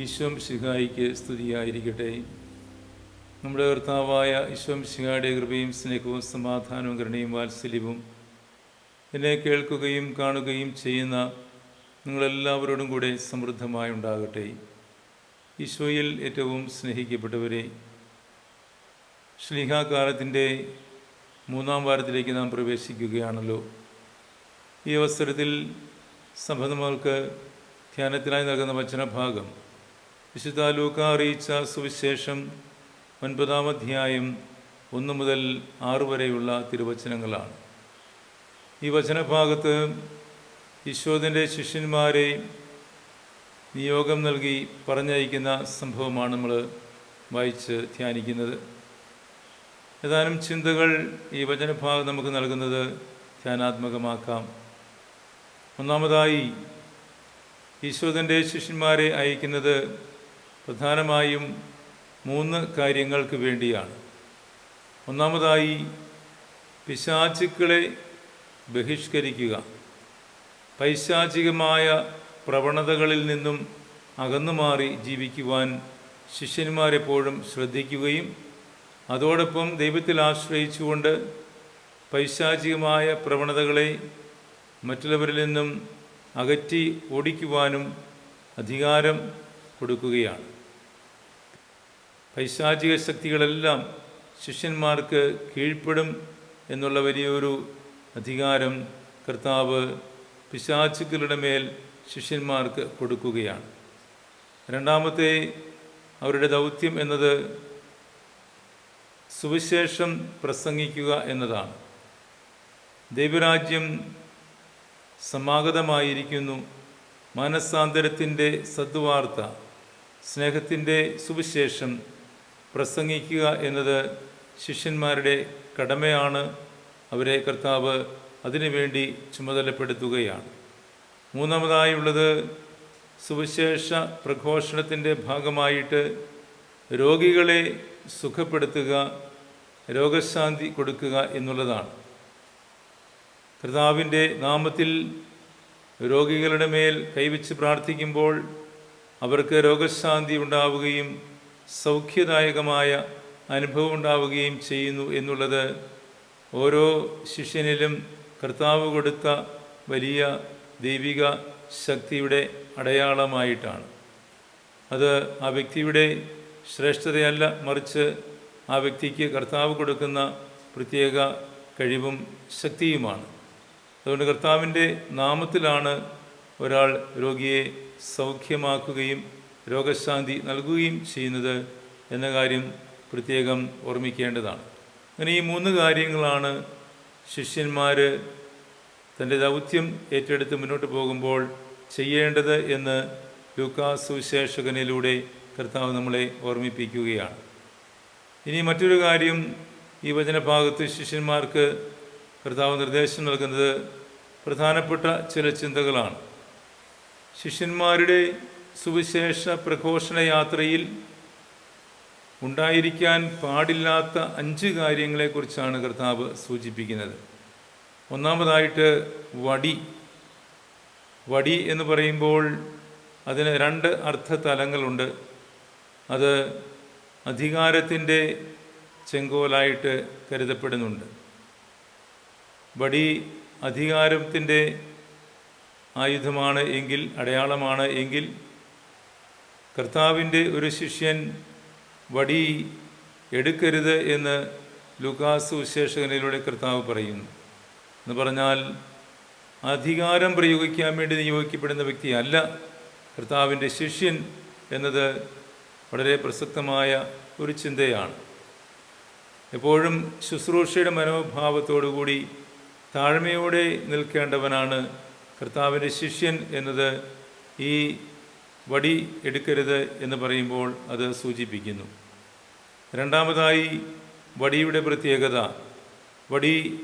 ഈശോം ശിഹായിക്ക് സ്തുതിയായിരിക്കട്ടെ. നമ്മുടെ കർത്താവായ ഈശ്വം ശിഹായുടെ കൃപയും സ്നേഹവും സമാധാനവും കരുണയും വാത്സല്യവും എന്നെ കേൾക്കുകയും കാണുകയും ചെയ്യുന്ന നിങ്ങളെല്ലാവരോടും കൂടെ സമൃദ്ധമായി ഉണ്ടാകട്ടെ ഈശോയിൽ ഏറ്റവും സ്നേഹിക്കപ്പെട്ടവരെ ശ്ലീഹാകാലത്തിന്റെ മൂന്നാം വാരത്തിലേക്ക് നാം പ്രവേശിക്കുകയാണല്ലോ. ഈ അവസരത്തിൽ സഭ ധ്യാനത്തിനായി നൽകുന്ന വചനഭാഗം വിശുദ്ധ ലൂക്ക അറിയിച്ച സുവിശേഷം ഒൻപതാം അധ്യായം ഒന്ന് മുതൽ ആറ് വരെയുള്ള തിരുവചനങ്ങളാണ്. ഈ വചനഭാഗത്ത് ഈശോദിന്റെ ശിഷ്യന്മാരെ നിയോഗം നൽകി പറഞ്ഞയക്കുന്ന സംഭവമാണ് നമ്മൾ വായിച്ച് ധ്യാനിക്കുന്നത്. ഏതാനും ചിന്തകൾ ഈ വചനഭാഗം നമുക്ക് നൽകുന്നത് ധ്യാനാത്മകമാക്കാം. ഒന്നാമതായി ഈശോദന്റെ ശിഷ്യന്മാരെ അയക്കുന്നത് പ്രധാനമായും മൂന്ന് കാര്യങ്ങൾക്ക് വേണ്ടിയാണ്. ഒന്നാമതായി പിശാചുക്കളെ ബഹിഷ്കരിക്കുക. പൈശാചികമായ പ്രവണതകളിൽ നിന്നും അകന്നു മാറി ജീവിക്കുവാൻ ശിഷ്യന്മാരെപ്പോഴും ശ്രദ്ധിക്കുകയും അതോടൊപ്പം ദൈവത്തിൽ ആശ്രയിച്ചുകൊണ്ട് പൈശാചികമായ പ്രവണതകളെ മറ്റുള്ളവരിൽ നിന്നും അകറ്റി ഓടിക്കുവാനും അധികാരം കൊടുക്കുകയാണ്. പൈശാചിക ശക്തികളെല്ലാം ശിഷ്യന്മാർക്ക് കീഴ്പ്പെടും എന്നുള്ള വലിയൊരു അധികാരം കർത്താവ് പിശാചുക്കളുടെ മേൽ ശിഷ്യന്മാർക്ക് കൊടുക്കുകയാണ്. രണ്ടാമത്തെ അവരുടെ ദൗത്യം എന്നത് സുവിശേഷം പ്രസംഗിക്കുക എന്നതാണ്. ദൈവരാജ്യം സമാഗതമായിരിക്കുന്നു. മനസ്സാന്തരത്തിന്റെ സദ്വാർത്ത സ്നേഹത്തിന്റെ സുവിശേഷം പ്രസംഗിക്കുക എന്നത് ശിഷ്യന്മാരുടെ കടമയാണ്. അവരെ കർത്താവ് അതിനുവേണ്ടി ചുമതലപ്പെടുത്തുകയാണ്. മൂന്നാമതായുള്ളത് സുവിശേഷ പ്രഘോഷണത്തിന്റെ ഭാഗമായിട്ട് രോഗികളെ സുഖപ്പെടുത്തുക രോഗശാന്തി കൊടുക്കുക എന്നുള്ളതാണ്. കർത്താവിന്റെ നാമത്തിൽ രോഗികളുടെ മേൽ കൈവച്ച് പ്രാർത്ഥിക്കുമ്പോൾ അവർക്ക് രോഗശാന്തി ഉണ്ടാവുകയും സൗഖ്യദായകമായ അനുഭവം ഉണ്ടാവുകയും ചെയ്യുന്നു എന്നുള്ളത് ഓരോ ശിഷ്യനിലും കർത്താവ് കൊടുത്ത വലിയ ദൈവിക ശക്തിയുടെ അടയാളമായിട്ടാണ്. അത് ആ വ്യക്തിയുടെ ശ്രേഷ്ഠതയല്ല മറിച്ച് ആ വ്യക്തിക്ക് കർത്താവ് കൊടുക്കുന്ന പ്രത്യേക കഴിവും ശക്തിയുമാണ്. അതുകൊണ്ട് കർത്താവിന്റെ നാമത്തിലാണ് ഒരാൾ രോഗിയെ സൗഖ്യമാക്കുകയും രോഗശാന്തി നൽകുകയും ചെയ്യുന്നത് എന്ന കാര്യം പ്രത്യേകം ഓർമ്മിക്കേണ്ടതാണ്. അങ്ങനെ ഈ മൂന്ന് കാര്യങ്ങളാണ് ശിഷ്യന്മാർ തന്റെ ദൗത്യം ഏറ്റെടുത്ത് മുന്നോട്ട് പോകുമ്പോൾ ചെയ്യേണ്ടത് എന്ന് ലൂക്കാസ് സുവിശേഷകനിലൂടെ കർത്താവ് നമ്മളെ ഓർമ്മിപ്പിക്കുകയാണ്. ഇനി മറ്റൊരു കാര്യം ഈ വചനഭാഗത്ത് ശിഷ്യന്മാർക്ക് കർത്താവ് നിർദ്ദേശം നൽകുന്നത് പ്രധാനപ്പെട്ട ചില ചിന്തകളാണ്. ശിഷ്യന്മാരുടെ സുവിശേഷ പ്രഘോഷണ യാത്രയിൽ ഉണ്ടായിരിക്കാൻ പാടില്ലാത്ത അഞ്ച് കാര്യങ്ങളെക്കുറിച്ചാണ് കർത്താവ് സൂചിപ്പിക്കുന്നത്. ഒന്നാമതായിട്ട് വടി. വടി എന്ന് പറയുമ്പോൾ അതിന് രണ്ട് അർത്ഥ തലങ്ങളുണ്ട് അത് അധികാരത്തിന്റെ ചെങ്കോലായിട്ട് കരുതപ്പെടുന്നുണ്ട്. വടി അധികാരത്തിന്റെ ആയുധമാണ് എങ്കിൽ അടയാളമാണ് എങ്കിൽ കർത്താവിന്റെ ഒരു ശിഷ്യൻ വടി എടുക്കരുത് എന്ന് ലുക്കാസ് വിശേഷകനിലൂടെ കർത്താവ് പറയുന്നു. എന്ന് പറഞ്ഞാൽ അധികാരം പ്രയോഗിക്കാൻ വേണ്ടി നിയോഗിക്കപ്പെടുന്ന വ്യക്തിയല്ല കർത്താവിന്റെ ശിഷ്യൻ എന്നത് വളരെ പ്രസക്തമായ ഒരു ചിന്തയാണ്. എപ്പോഴും ശുശ്രൂഷയുടെ മനോഭാവത്തോടുകൂടി താഴ്മയോടെ നിൽക്കേണ്ടവനാണ് കർത്താവിന്റെ ശിഷ്യൻ എന്നത് ഈ വടി എടുക്കരുത് എന്ന് പറയുമ്പോൾ അത് സൂചിപ്പിക്കുന്നു. രണ്ടാമതായി വടിയുടെ പ്രത്യേകത. വടി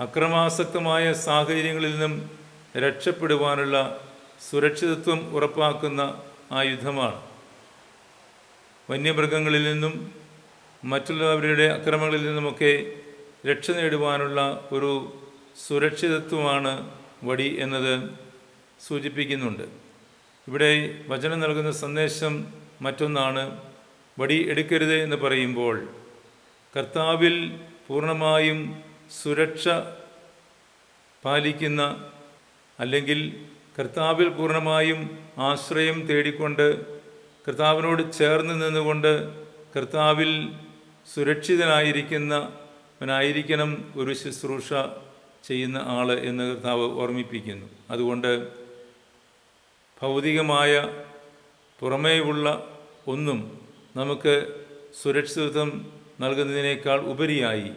അക്രമാസക്തമായ സാഹചര്യങ്ങളിൽ നിന്നും രക്ഷപ്പെടുവാനുള്ള സുരക്ഷിതത്വം ഉറപ്പാക്കുന്ന ആയുധമാണ്. വന്യമൃഗങ്ങളിൽ നിന്നും മറ്റുള്ളവരുടെ അക്രമങ്ങളിൽ നിന്നുമൊക്കെ രക്ഷ നേടുവാനുള്ള ഒരു സുരക്ഷിതത്വമാണ് വടി എന്നത് സൂചിപ്പിക്കുന്നുണ്ട്. ഇവിടെ വചനം നൽകുന്ന സന്ദേശം മറ്റൊന്നാണ് വടി എടുക്കരുത് എന്ന് പറയുമ്പോൾ കർത്താവിൽ പൂർണമായും സുരക്ഷ പാലിക്കുന്ന അല്ലെങ്കിൽ കർത്താവിൽ പൂർണമായും ആശ്രയം തേടിക്കൊണ്ട് കർത്താവിനോട് ചേർന്ന് നിന്നുകൊണ്ട് കർത്താവിൽ സുരക്ഷിതനായിരിക്കുന്നവനായിരിക്കണം ഒരു ശുശ്രൂഷ ചെയ്യുന്ന ആൾ എന്ന് കർത്താവ് ഓർമ്മിപ്പിക്കുന്നു. അതുകൊണ്ട് ഭൗതികമായ പുറമേയുള്ള ഒന്നും നമുക്ക് സുരക്ഷിതത്വം നൽകുന്നതിനേക്കാൾ ഉപരിയായി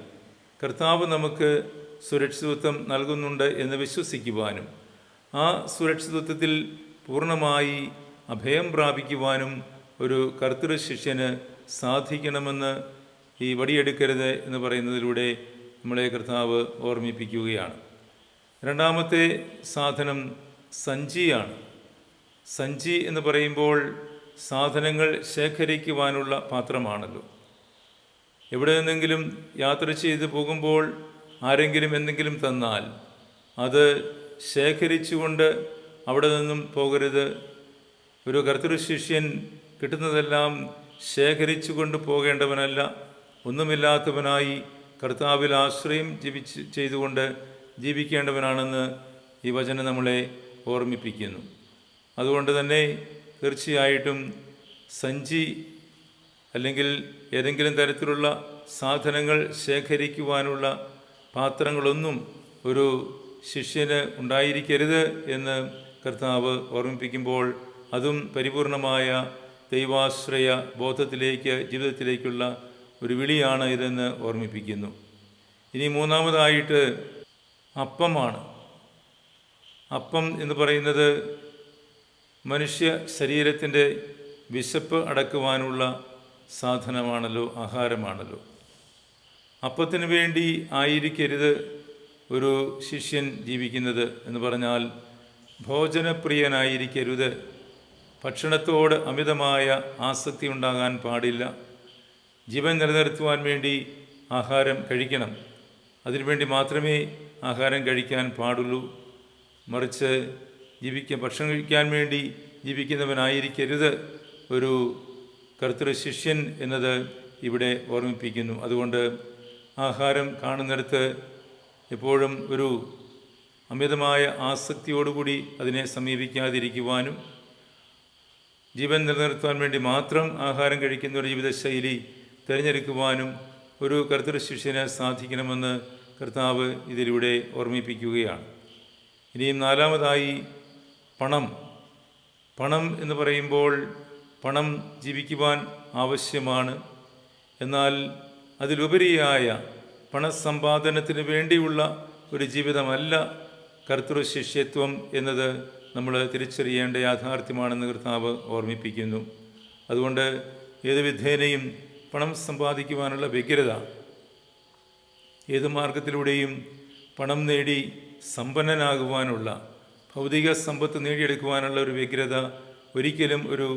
കർത്താവ് നമുക്ക് സുരക്ഷിതത്വം നൽകുന്നുണ്ട് എന്ന് വിശ്വസിക്കുവാനും ആ സുരക്ഷിതത്വത്തിൽ പൂർണമായി അഭയം പ്രാപിക്കുവാനും ഒരു കർത്തൃ ശിഷ്യന് സാധിക്കണമെന്ന് ഈ വടിയെടുക്കരുത് എന്ന് പറയുന്നതിലൂടെ നമ്മളെ കർത്താവ് ഓർമ്മിപ്പിക്കുകയാണ്. രണ്ടാമത്തെ സാധനം സഞ്ചിയാണ്. സഞ്ചി എന്ന് പറയുമ്പോൾ സാധനങ്ങൾ ശേഖരിക്കുവാനുള്ള പാത്രമാണല്ലോ. എവിടെ നിന്നെങ്കിലും യാത്ര ചെയ്ത് പോകുമ്പോൾ ആരെങ്കിലും എന്തെങ്കിലും തന്നാൽ അത് ശേഖരിച്ചുകൊണ്ട് അവിടെ നിന്നും പോകരുത്. ഒരു കർത്തൃ ശിഷ്യൻ കിട്ടുന്നതെല്ലാം ശേഖരിച്ചു കൊണ്ട് പോകേണ്ടവനല്ല ഒന്നുമില്ലാത്തവനായി കർത്താവിൽ ആശ്രയം ജീവിച്ച് ചെയ്തുകൊണ്ട് ജീവിക്കേണ്ടവനാണെന്ന് ഈ വചനം നമ്മളെ ഓർമ്മിപ്പിക്കുന്നു. അതുകൊണ്ട് തന്നെ തീർച്ചയായിട്ടും സഞ്ചി അല്ലെങ്കിൽ ഏതെങ്കിലും തരത്തിലുള്ള സാധനങ്ങൾ ശേഖരിക്കുവാനുള്ള പാത്രങ്ങളൊന്നും ഒരു ശിഷ്യന് ഉണ്ടായിരിക്കരുത് എന്ന് കർത്താവ് ഓർമ്മിപ്പിക്കുമ്പോൾ അതും പരിപൂർണമായ ദൈവാശ്രയ ബോധത്തിലേക്ക് ജീവിതത്തിലേക്കുള്ള ഒരു വിളിയാണ് ഇതെന്ന് ഓർമ്മിപ്പിക്കുന്നു. ഇനി മൂന്നാമതായിട്ട് അപ്പമാണ് അപ്പം എന്ന് പറയുന്നത് മനുഷ്യ ശരീരത്തിന്റെ വിശപ്പ് അടക്കുവാനുള്ള സാധനമാണല്ലോ ആഹാരമാണല്ലോ. അപ്പത്തിന് വേണ്ടി ആയിരിക്കരുത് ഒരു ശിഷ്യൻ ജീവിക്കുന്നത് എന്ന് പറഞ്ഞാൽ ഭോജനപ്രിയനായിരിക്കരുത്. ഭക്ഷണത്തോട് അമിതമായ ആസക്തി ഉണ്ടാകാൻ പാടില്ല. ജീവൻ നിലനിർത്തുവാൻ വേണ്ടി ആഹാരം കഴിക്കണം. അതിനുവേണ്ടി മാത്രമേ ആഹാരം കഴിക്കാൻ പാടുള്ളൂ. മറിച്ച് ജീവിക്കാൻ ഭക്ഷണം കഴിക്കാൻ വേണ്ടി ജീവിക്കുന്നവനായിരിക്കരുത്. ഒരു കർത്തൃ ശിഷ്യൻ എന്നത് ഇവിടെ ഓർമ്മിപ്പിക്കുന്നു. അതുകൊണ്ട് ആഹാരം കാണുന്നിടത്ത് എപ്പോഴും ഒരു അമിതമായ ആസക്തിയോടുകൂടി അതിനെ സമീപിക്കാതിരിക്കുവാനും ജീവൻ നിലനിർത്താൻ വേണ്ടി മാത്രം ആഹാരം കഴിക്കുന്ന ഒരു ജീവിതശൈലി തിരഞ്ഞെടുക്കുവാനും ഒരു കർത്തൃ ശിഷ്യന് സാധിക്കണമെന്ന് കർത്താവ് ഇതിലൂടെ ഓർമ്മിപ്പിക്കുകയാണ്. ഇനിയും നാലാമതായി പണം. പണം എന്ന് പറയുമ്പോൾ പണം ജീവിക്കുവാൻ ആവശ്യമാണ്. എന്നാൽ അതിലുപരിയായ പണസമ്പാദനത്തിന് വേണ്ടിയുള്ള ഒരു ജീവിതമല്ല കർത്തൃ ശിഷ്യത്വം എന്നത് നമ്മൾ തിരിച്ചറിയേണ്ട യാഥാർത്ഥ്യമാണെന്ന് കർത്താവ് ഓർമ്മിപ്പിക്കുന്നു. അതുകൊണ്ട് ഏത് വിധേനയും പണം സമ്പാദിക്കുവാനുള്ള വ്യഗ്രത ഏത് മാർഗത്തിലൂടെയും പണം നേടി സമ്പന്നനാകുവാനുള്ള ഭൗതിക സമ്പത്ത് നേടിയെടുക്കുവാനുള്ള ഒരു വ്യഗ്രത ഒരിക്കലും ഒരു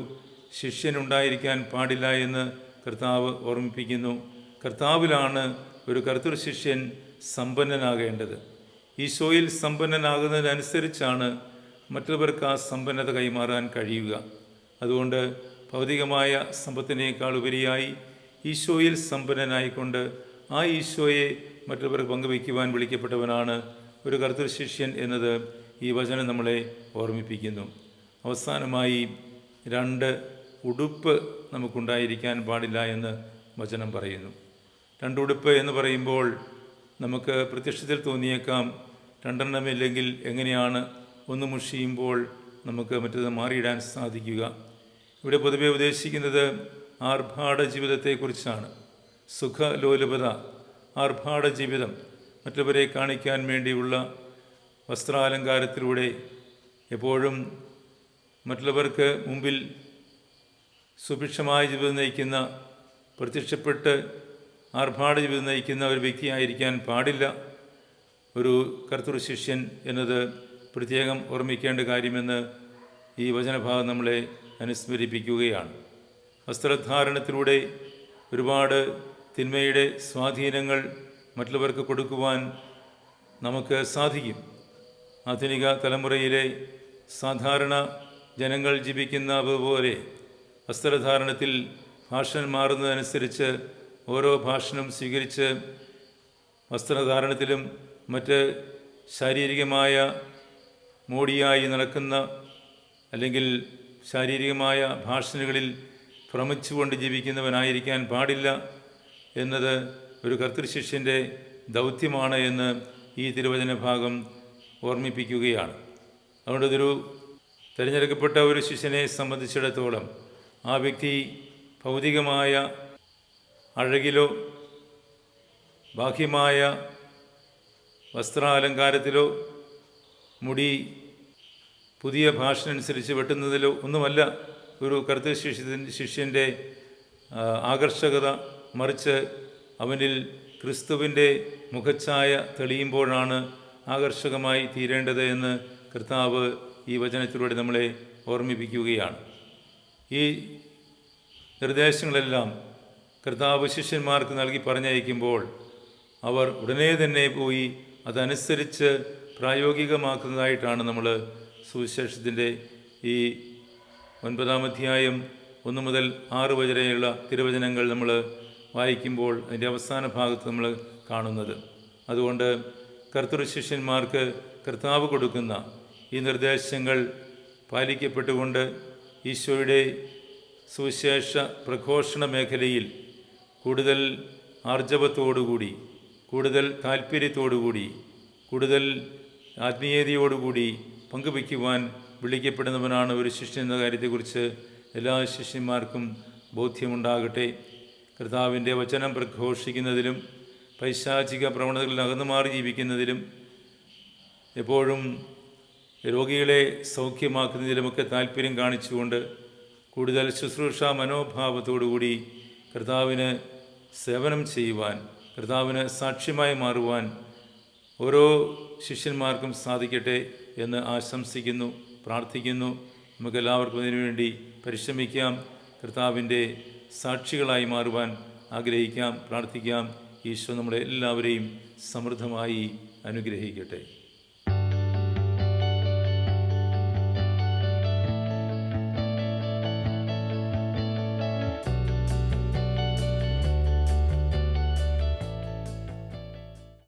ശിഷ്യനുണ്ടായിരിക്കാൻ പാടില്ല എന്ന് കർത്താവ് ഓർമ്മിപ്പിക്കുന്നു. കർത്താവിലാണ് ഒരു കർത്തൃ ശിഷ്യൻ സമ്പന്നനാകേണ്ടത്. ഈശോയിൽ സമ്പന്നനാകുന്നതിനനുസരിച്ചാണ് മറ്റുള്ളവർക്ക് ആ സമ്പന്നത കൈമാറാൻ കഴിയുക. അതുകൊണ്ട് ഭൗതികമായ സമ്പത്തിനേക്കാൾ ഉപരിയായി ഈശോയിൽ സമ്പന്നനായിക്കൊണ്ട് ആ ഈശോയെ മറ്റുള്ളവർക്ക് പങ്കുവയ്ക്കുവാൻ വിളിക്കപ്പെട്ടവനാണ് ഒരു കർത്തൃ ശിഷ്യൻ എന്നത്. ഈ വചനം നമ്മളെ ഓർമ്മിപ്പിക്കുന്നു. അവസാനമായി രണ്ട് ഉടുപ്പ് നമുക്കുണ്ടായിരിക്കാൻ പാടില്ല എന്ന് വചനം പറയുന്നു. രണ്ട് ഉടുപ്പ് എന്ന് പറയുമ്പോൾ നമുക്ക് പ്രത്യക്ഷത്തിൽ തോന്നിയേക്കാം രണ്ടെണ്ണമില്ലെങ്കിൽ എങ്ങനെയാണ് ഒന്ന് മുഷിയുമ്പോൾ നമുക്ക് മറ്റത് മാറിയിടാൻ സാധിക്കുക. ഇവിടെ പൊതുവെ ഉദ്ദേശിക്കുന്നത് ആർഭാട ജീവിതത്തെക്കുറിച്ചാണ്. സുഖലോലുപത ആർഭാട ജീവിതം മറ്റുള്ളവരെ കാണിക്കാൻ വേണ്ടിയുള്ള വസ്ത്രാലങ്കാരത്തിലൂടെ എപ്പോഴും മറ്റുള്ളവർക്ക് മുമ്പിൽ സുഭിക്ഷമായ ജീവിതം നയിക്കുന്ന പ്രത്യക്ഷപ്പെട്ട് ആർഭാട ജീവിതം നയിക്കുന്ന ഒരു വ്യക്തിയായിരിക്കാൻ പാടില്ല. ഒരു കർത്തൃ ശിഷ്യൻ എന്നത് പ്രത്യേകം ഓർമ്മിക്കേണ്ട കാര്യമെന്ന് ഈ വചനഭാഗം നമ്മളെ അനുസ്മരിപ്പിക്കുകയാണ്. വസ്ത്രധാരണത്തിലൂടെ ഒരുപാട് തിന്മയുടെ സ്വാധീനങ്ങൾ മറ്റുള്ളവർക്ക് കൊടുക്കുവാൻ നമുക്ക് സാധിക്കും. ആധുനിക തലമുറയിലെ സാധാരണ ജനങ്ങൾ ജീവിക്കുന്ന പോലെ വസ്ത്രധാരണത്തിൽ ഭാഷൻ മാറുന്നതനുസരിച്ച് ഓരോ ഭാഷനും സ്വീകരിച്ച് വസ്ത്രധാരണത്തിലും മറ്റ് ശാരീരികമായ മോടിയായി നടക്കുന്ന അല്ലെങ്കിൽ ശാരീരികമായ ഭാഷനുകളിൽ ഭ്രമിച്ചുകൊണ്ട് ജീവിക്കുന്നവനായിരിക്കാൻ പാടില്ല എന്നത് ഒരു കർത്തൃശിഷ്യന്റെ ദൗത്യമാണ് എന്ന് ഈ തിരുവചന ഭാഗം ഓർമ്മിപ്പിക്കുകയാണ്. അതുകൊണ്ട് ഇതൊരു തിരഞ്ഞെടുക്കപ്പെട്ട ഒരു ശിഷ്യനെ സംബന്ധിച്ചിടത്തോളം ആ വ്യക്തി ഭൗതികമായ അഴകിലോ ബാഹ്യമായ വസ്ത്രാലങ്കാരത്തിലോ മുടി പുതിയ ഭാഷനുസരിച്ച് വെട്ടുന്നതിലോ ഒന്നുമല്ല ഒരു കറുത്ത ശിഷ്യ ശിഷ്യന്റെ ആകർഷകത മറിച്ച് അവനിൽ ക്രിസ്തുവിന്റെ മുഖച്ഛായ തെളിയുമ്പോഴാണ് ആകർഷകമായി തീരേണ്ടത് എന്ന് കർത്താവ് ഈ വചനത്തിലൂടെ നമ്മളെ ഓർമ്മിപ്പിക്കുകയാണ്. ഈ നിർദ്ദേശങ്ങളെല്ലാം കർത്താവ് ശിഷ്യന്മാർക്ക് നൽകി പറഞ്ഞയക്കുമ്പോൾ അവർ ഉടനെ തന്നെ പോയി അതനുസരിച്ച് പ്രായോഗികമാക്കുന്നതായിട്ടാണ് നമ്മൾ സുവിശേഷത്തിന്റെ ഈ ഒൻപതാം അധ്യായം ഒന്ന് മുതൽ ആറ് വരെയുള്ള തിരുവചനങ്ങൾ നമ്മൾ വായിക്കുമ്പോൾ അതിന്റെ അവസാന ഭാഗത്ത് നമ്മൾ കാണുന്നത്. അതുകൊണ്ട് കർത്തൃ ശിഷ്യന്മാർക്ക് കർത്താവ് കൊടുക്കുന്ന ഈ നിർദ്ദേശങ്ങൾ പാലിക്കപ്പെട്ടുകൊണ്ട് ഈശോയുടെ സുവിശേഷ പ്രഘോഷണ മേഖലയിൽ കൂടുതൽ ആർജവത്തോടുകൂടി കൂടുതൽ താല്പര്യത്തോടുകൂടി കൂടുതൽ ആത്മീയതയോടുകൂടി പങ്കുവയ്ക്കുവാൻ വിളിക്കപ്പെടുന്നവനാണ് ഒരു ശിഷ്യൻ എന്ന കാര്യത്തെക്കുറിച്ച് എല്ലാ ശിഷ്യന്മാർക്കും ബോധ്യമുണ്ടാകട്ടെ. കർത്താവിന്റെ വചനം പ്രഘോഷിക്കുന്നതിലും പൈശാചിക പ്രവണതകളിൽ അകന്നു മാറി ജീവിക്കുന്നതിലും എപ്പോഴും രോഗികളെ സൗഖ്യമാക്കുന്നതിലുമൊക്കെ താല്പര്യം കാണിച്ചുകൊണ്ട് കൂടുതൽ ശുശ്രൂഷ മനോഭാവത്തോടുകൂടി കർത്താവിന് സേവനം ചെയ്യുവാൻ കർത്താവിന് സാക്ഷ്യമായി മാറുവാൻ ഓരോ ശിഷ്യന്മാർക്കും സാധിക്കട്ടെ എന്ന് ആശംസിക്കുന്നു പ്രാർത്ഥിക്കുന്നു. നമുക്കെല്ലാവർക്കും അതിനുവേണ്ടി പരിശ്രമിക്കാം കർത്താവിന്റെ സാക്ഷികളായി മാറുവാൻ ആഗ്രഹിക്കാം പ്രാർത്ഥിക്കാം. ഈശോ നമ്മളെ എല്ലാവരെയും സമൃദ്ധമായി അനുഗ്രഹിക്കട്ടെ.